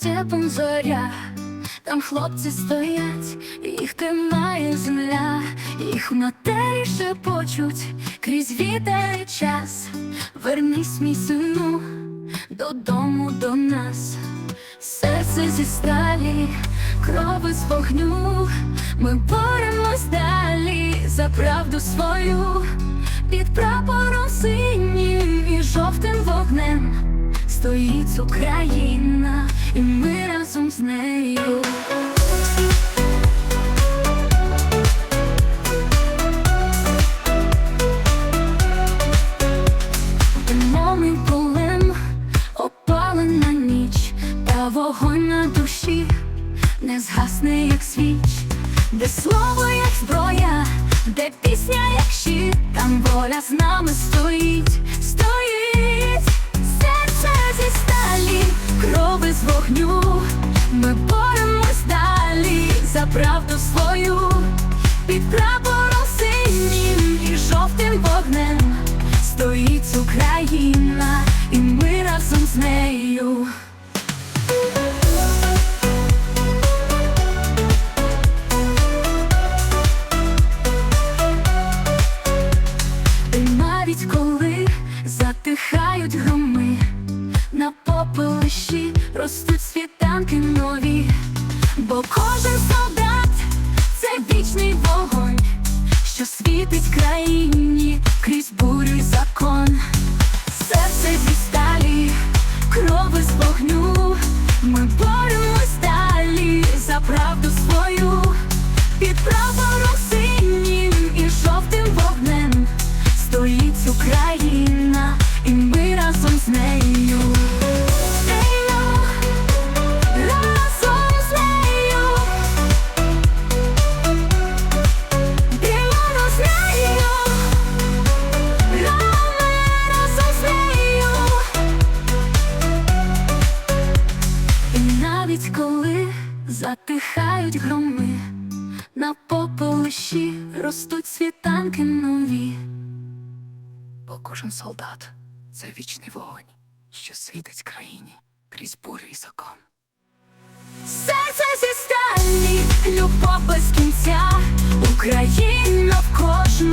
степом зоря, там хлопці стоять, їх тримає земля, їх матері шепочуть крізь вітер і час. Вернись, мій сину, додому до нас. Серце зі сталі, крови з вогню. Ми боремось далі за правду свою. Під прапором синім і жовтим вогнем стоїть Україна, і ми разом з нею. Опалена ніч, та вогонь на душі не згасне, як свіч, де слово, як зброя, де пісня, як щит, там воля з нами стоїть, крови з вогню. Ми боремось далі за правду свою, під прапором синім і жовтим вогнем стоїть Україна, і ми разом з нею. І навіть коли затихають громи, на попелищі ростуть світанки нові, бо кожен солдат це вічний вогонь, що світить країні крізь бурю й закон. Серце зі сталі, крови з вогню. Ми боремось далі за правду свою. Під прапором затихають громи, на попелищі ростуть світанки нові. Бо кожен солдат це вічний вогонь, що світить країні крізь бурю і закон. Серце зі сталі, любов без кінця, Україна в кожному